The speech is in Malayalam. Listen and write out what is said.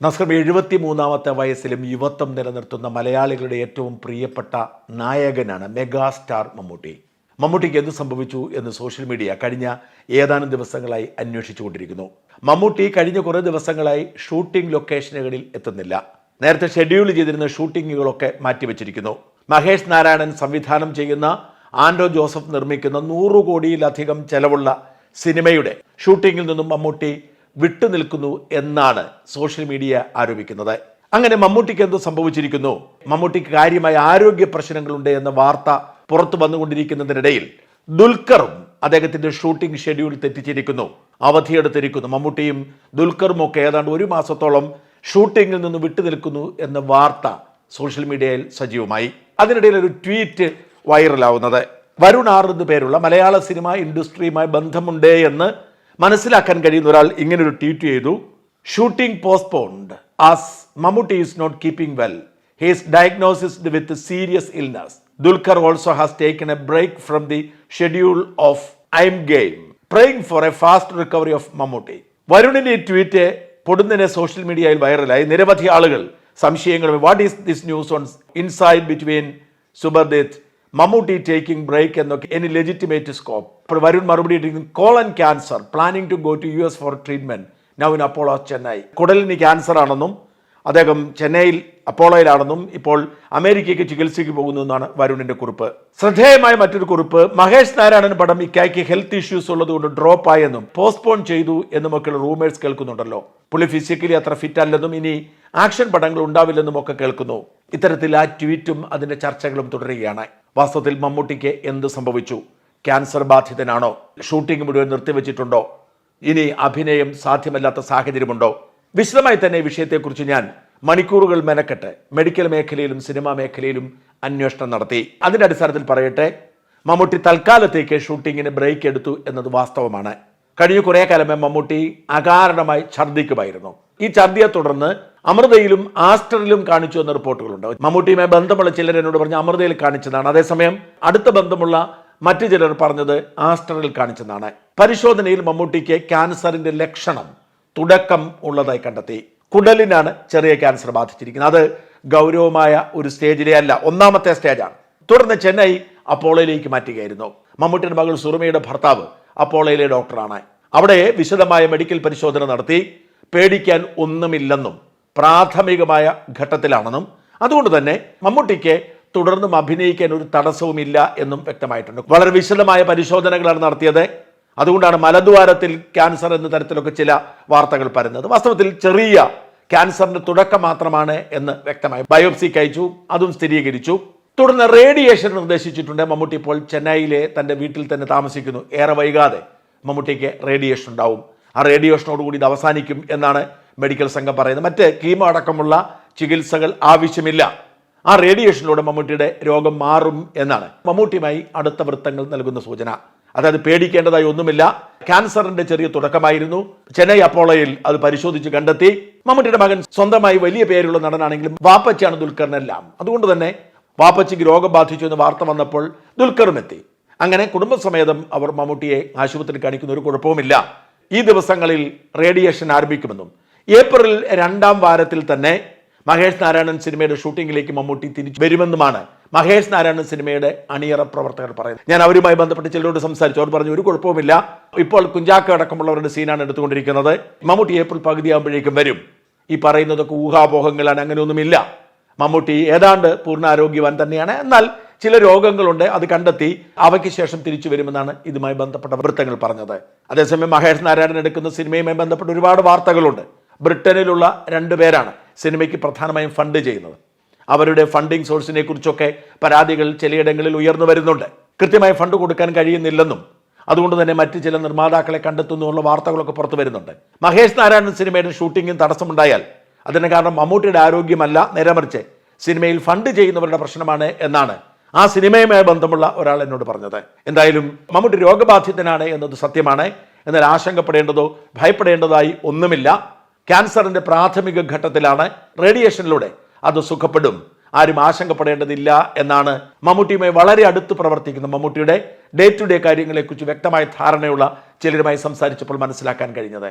നസ്കർ എഴുപത്തി മൂന്നാമത്തെ വയസ്സിലും യുവത്വം നിലനിർത്തുന്ന മലയാളികളുടെ ഏറ്റവും പ്രിയപ്പെട്ട നായകനാണ് മെഗാസ്റ്റാർ മമ്മൂട്ടി. മമ്മൂട്ടിക്ക് എന്ത് സംഭവിച്ചു എന്ന് സോഷ്യൽ മീഡിയ കഴിഞ്ഞ ഏതാനും ദിവസങ്ങളായി അന്വേഷിച്ചുകൊണ്ടിരിക്കുന്നു. മമ്മൂട്ടി കഴിഞ്ഞ കുറേ ദിവസങ്ങളായി ഷൂട്ടിംഗ് ലൊക്കേഷനുകളിൽ എത്തുന്നില്ല. നേരത്തെ ഷെഡ്യൂൾ ചെയ്തിരുന്ന ഷൂട്ടിങ്ങുകളൊക്കെ മാറ്റിവെച്ചിരിക്കുന്നു. മഹേഷ് നാരായണൻ സംവിധാനം ചെയ്യുന്ന ആൻഡോ ജോസഫ് നിർമ്മിക്കുന്ന നൂറു കോടിയിലധികം ചെലവുള്ള സിനിമയുടെ ഷൂട്ടിങ്ങിൽ നിന്നും മമ്മൂട്ടി വിട്ടുനിൽക്കുന്നു എന്നാണ് സോഷ്യൽ മീഡിയ ആരോപിക്കുന്നത്. അങ്ങനെ മമ്മൂട്ടിക്ക് എന്തോ സംഭവിച്ചിരിക്കുന്നു. മമ്മൂട്ടിക്ക് കാര്യമായ ആരോഗ്യ പ്രശ്നങ്ങളുണ്ട് എന്ന വാർത്ത പുറത്തു വന്നുകൊണ്ടിരിക്കുന്നതിനിടയിൽ ദുൽഖറും അദ്ദേഹത്തിന്റെ ഷൂട്ടിംഗ് ഷെഡ്യൂൾ തെറ്റിച്ചിരിക്കുന്നു. അവധിയെടുത്തിരിക്കുന്നു. മമ്മൂട്ടിയും ദുൽഖറും ഒക്കെ ഏതാണ്ട് ഒരു മാസത്തോളം ഷൂട്ടിങ്ങിൽ നിന്ന് വിട്ടുനിൽക്കുന്നു എന്ന വാർത്ത സോഷ്യൽ മീഡിയയിൽ സജീവമായി. അതിനിടയിൽ ഒരു ട്വീറ്റ് വൈറലാവുന്നത്. വരുൺ ആർ എന്നു പേരുള്ള മലയാള സിനിമ ഇൻഡസ്ട്രിയുമായി ബന്ധമുണ്ട് എന്ന് മനസ്സിലാക്കാൻ കഴിയുന്ന ഒരാൾ ഇങ്ങനൊരു ട്വീറ്റ് ചെയ്തു. Shooting postponed as Mammootty is not keeping well he's diagnosed with serious illness Dulquer also has taken a break from the schedule of I'm game praying for a fast recovery of Mammootty വരുണിന്റെ ഈ ട്വീറ്റ് പൊടുന്നതിനെ സോഷ്യൽ മീഡിയയിൽ വൈറലായി നിരവധി ആളുകൾ സംശയങ്ങളും what is this news on inside between സുബർദിത്ത് Mammootty taking break എന്നൊക്കെ എനി ലെജിറ്റിമേറ്റ് സ്കോപ്പ് അപ്പോൾ വരുൺ മറുപടി ഇട്ടിരിക്കുന്നു colon cancer planning to go to U S for treatment now in Apollo Chennai കുടലിന് cancer ആണെന്നും അദ്ദേഹം ചെന്നൈയിൽ അപ്പോളോയിലാണെന്നും ഇപ്പോൾ അമേരിക്കയ്ക്ക് ചികിത്സയ്ക്ക് പോകുന്നു എന്നാണ് വരുണിന്റെ കുറിപ്പ്. ശ്രദ്ധേയമായ മറ്റൊരു കുറിപ്പ് മഹേഷ് നാരായണൻ പടം ഇക്കായ്ക്ക് ഹെൽത്ത് ഇഷ്യൂസ് ഉള്ളതുകൊണ്ട് ഡ്രോപ്പ് ആയെന്നും പോസ്റ്റ്പോൺ ചെയ്തു എന്നുമൊക്കെയുള്ള റൂമേഴ്സ് കേൾക്കുന്നുണ്ടല്ലോ. പുള്ളി ഫിസിക്കലി അത്ര ഫിറ്റ് അല്ലെന്നും ഇനി ആക്ഷൻ പടങ്ങൾ ഉണ്ടാവില്ലെന്നും ഒക്കെ കേൾക്കുന്നു. ഇത്തരത്തിൽ ആ ട്വീറ്റും അതിന്റെ ചർച്ചകളും തുടരുകയാണ്. വാസ്തവത്തിൽ മമ്മൂട്ടിക്ക് എന്ത് സംഭവിച്ചു? ക്യാൻസർ ബാധിതനാണോ? ഷൂട്ടിംഗ് മുഴുവൻ നിർത്തിവെച്ചിട്ടുണ്ടോ? ഇനി അഭിനയം സാധ്യമല്ലാത്ത സാഹചര്യമുണ്ടോ? വിശദമായി തന്നെ വിഷയത്തെക്കുറിച്ച് ഞാൻ മണിക്കൂറുകൾ മെനക്കെട്ട് മെഡിക്കൽ മേഖലയിലും സിനിമാ മേഖലയിലും അന്വേഷണം നടത്തി. അതിന്റെ അടിസ്ഥാനത്തിൽ പറയട്ടെ മമ്മൂട്ടി തൽക്കാലത്തേക്ക് ഷൂട്ടിങ്ങിന് ബ്രേക്ക് എടുത്തു എന്നത് വാസ്തവമാണ്. കഴിഞ്ഞ കുറേ കാലമേ മമ്മൂട്ടി അകാരണമായി ഛർദ്ദിക്കുമായിരുന്നു. ഈ ഛർദിയെ തുടർന്ന് അമൃതയിലും ആസ്റ്ററിലും കാണിച്ചു എന്ന റിപ്പോർട്ടുകളുണ്ട്. മമ്മൂട്ടിയുമായി ബന്ധമുള്ള ചിലർ എന്നോട് പറഞ്ഞ് അമൃതയിൽ കാണിച്ചതാണ്. അതേസമയം അടുത്ത ബന്ധമുള്ള മറ്റു ചിലർ പറഞ്ഞത് ആസ്റ്ററിൽ കാണിച്ചതാണ്. പരിശോധനയിൽ മമ്മൂട്ടിക്ക് ക്യാൻസറിന്റെ ലക്ഷണം തുടക്കം ഉള്ളതായി കണ്ടെത്തി. കുടലിനാണ് ചെറിയ ക്യാൻസർ ബാധിച്ചിരിക്കുന്നത്. അത് ഗൗരവമായ ഒരു സ്റ്റേജിലെ അല്ല ഒന്നാമത്തെ സ്റ്റേജാണ്. തുടർന്ന് ചെന്നൈ അപ്പോളോയിലേക്ക് മാറ്റുകയായിരുന്നു. മമ്മൂട്ടിയുടെ മകൾ സുറുമയുടെ ഭർത്താവ് അപ്പോളോയിലെ ഡോക്ടറാണ്. അവിടെ വിശദമായ മെഡിക്കൽ പരിശോധന നടത്തി. പേടിക്കാൻ ഒന്നുമില്ലെന്നും പ്രാഥമികമായ ഘട്ടത്തിലാണെന്നും. അതുകൊണ്ട് തന്നെ മമ്മൂട്ടിക്ക് തുടർന്നും അഭിനയിക്കാൻ ഒരു തടസ്സവുമില്ല എന്നും വ്യക്തമായിട്ടുണ്ട്. വളരെ വിശദമായ പരിശോധനകളാണ് നടത്തിയത്. അതുകൊണ്ടാണ് മലദ്വാരത്തിൽ ക്യാൻസർ എന്ന തരത്തിലൊക്കെ ചില വാർത്തകൾ പരന്നത്. വാസ്തവത്തിൽ ചെറിയ ക്യാൻസറിന്റെ തുടക്കം മാത്രമാണ് എന്ന് വ്യക്തമായി. ബയോപ്സിക്ക് അയച്ചു അതും സ്ഥിരീകരിച്ചു. തുടർന്ന് റേഡിയേഷൻ നിർദ്ദേശിച്ചിട്ടുണ്ട്. മമ്മൂട്ടി ഇപ്പോൾ ചെന്നൈയിലെ തന്റെ വീട്ടിൽ തന്നെ താമസിക്കുന്നു. ഏറെ വൈകാതെ മമ്മൂട്ടിക്ക് റേഡിയേഷൻ ഉണ്ടാവും. ആ റേഡിയേഷനോടുകൂടി ഇത് അവസാനിക്കും എന്നാണ് മെഡിക്കൽ സംഘം പറയുന്നത്. മറ്റ് കീമോ അടക്കമുള്ള ചികിത്സകൾ ആവശ്യമില്ല. ആ റേഡിയേഷനിലൂടെ മമ്മൂട്ടിയുടെ രോഗം മാറും എന്നാണ് മമ്മൂട്ടിയുമായി അടുത്ത വൃത്തങ്ങൾ നൽകുന്ന സൂചന. അതായത് പേടിക്കേണ്ടതായി ഒന്നുമില്ല. ക്യാൻസറിന്റെ ചെറിയ തുടക്കമായിരുന്നു. ചെന്നൈ അപ്പോളയിൽ അത് പരിശോധിച്ച് കണ്ടെത്തി. മമ്മൂട്ടിയുടെ മകൻ സ്വന്തമായി വലിയ പേരുള്ള നടനാണെങ്കിലും വാപ്പച്ചാണ് ദുൽഖറിനെല്ലാം. അതുകൊണ്ട് തന്നെ വാപ്പച്ചിക്ക് രോഗം ബാധിച്ചു എന്ന് വാർത്ത വന്നപ്പോൾ ദുൽഖറും എത്തി അങ്ങനെ കുടുംബസമേതം അവർ മമ്മൂട്ടിയെ ആശുപത്രിയിൽ കാണിക്കുന്ന ഒരു കുഴപ്പവുമില്ല. ഈ ദിവസങ്ങളിൽ റേഡിയേഷൻ ആരംഭിക്കുമെന്നും ഏപ്രിൽ രണ്ടാം വാരത്തിൽ തന്നെ മഹേഷ് നാരായണൻ സിനിമയുടെ ഷൂട്ടിങ്ങിലേക്ക് മമ്മൂട്ടി തിരിച്ചു വരുമെന്നുമാണ് മഹേഷ് നാരായണൻ സിനിമയുടെ അണിയറ പ്രവർത്തകർ പറയുന്നത്. ഞാൻ അവരുമായി ബന്ധപ്പെട്ട് ചിലരോട് സംസാരിച്ചു. അവർ പറഞ്ഞു ഒരു കുഴപ്പവുമില്ല. ഇപ്പോൾ കുഞ്ചാക്ക അടക്കമുള്ളവരുടെ സീനാണ് എടുത്തുകൊണ്ടിരിക്കുന്നത്. മമ്മൂട്ടി ഏപ്രിൽ പകുതിയാകുമ്പോഴേക്കും വരും. ഈ പറയുന്നതൊക്കെ ഊഹാപോഹങ്ങളാണ്. അങ്ങനെയൊന്നുമില്ല. മമ്മൂട്ടി ഏതാണ്ട് പൂർണ ആരോഗ്യവാൻ തന്നെയാണ്. എന്നാൽ ചില രോഗങ്ങളുണ്ട് അത് കണ്ടെത്തി അവയ്ക്ക് ശേഷം തിരിച്ചു വരുമെന്നാണ് ഇതുമായി ബന്ധപ്പെട്ട വൃത്തങ്ങൾ പറഞ്ഞത്. അതേസമയം മഹേഷ് നാരായണൻ എടുക്കുന്ന സിനിമയുമായി ബന്ധപ്പെട്ട് ഒരുപാട് വാർത്തകളുണ്ട്. ബ്രിട്ടനിലുള്ള രണ്ടുപേരാണ് സിനിമയ്ക്ക് പ്രധാനമായും ഫണ്ട് ചെയ്യുന്നത്. അവരുടെ ഫണ്ടിങ് സോഴ്സിനെ കുറിച്ചൊക്കെ പരാതികൾ ചിലയിടങ്ങളിൽ ഉയർന്നു വരുന്നുണ്ട്. കൃത്യമായി ഫണ്ട് കൊടുക്കാൻ കഴിയുന്നില്ലെന്നും അതുകൊണ്ട് തന്നെ മറ്റ് ചില നിർമ്മാതാക്കളെ കണ്ടെത്തുന്നുള്ള വാർത്തകളൊക്കെ പുറത്തു വരുന്നുണ്ട്. മഹേഷ് നാരായണൻ സിനിമയുടെ ഷൂട്ടിംഗിന് തടസ്സമുണ്ടായാൽ അതിന് കാരണം മമ്മൂട്ടിയുടെ ആരോഗ്യമല്ല നേരെ മറിച്ച് സിനിമയിൽ ഫണ്ട് ചെയ്യുന്നവരുടെ പ്രശ്നമാണ് എന്നാണ്. ആ സിനിമയുമായി ബന്ധമുള്ള ഒരാൾ എന്നോട് പറഞ്ഞത്. എന്തായാലും മമ്മൂട്ടി രോഗബാധിതനാണ് എന്നത് സത്യമാണ്. എന്നാൽ ആശങ്കപ്പെടേണ്ടതോ ഭയപ്പെടേണ്ടതായി ഒന്നുമില്ല. ക്യാൻസറിന്റെ പ്രാഥമിക ഘട്ടത്തിലാണ് റേഡിയേഷനിലൂടെ അത് സുഖപ്പെടും. ആരും ആശങ്കപ്പെടേണ്ടതില്ല എന്നാണ് മമ്മൂട്ടിയുമായി വളരെ അടുത്ത് പ്രവർത്തിക്കുന്ന മമ്മൂട്ടിയുടെ ഡേ ടു ഡേ കാര്യങ്ങളെക്കുറിച്ച് വ്യക്തമായ ധാരണയുള്ള ചിലരുമായി സംസാരിച്ചപ്പോൾ മനസ്സിലാക്കാൻ കഴിഞ്ഞത്.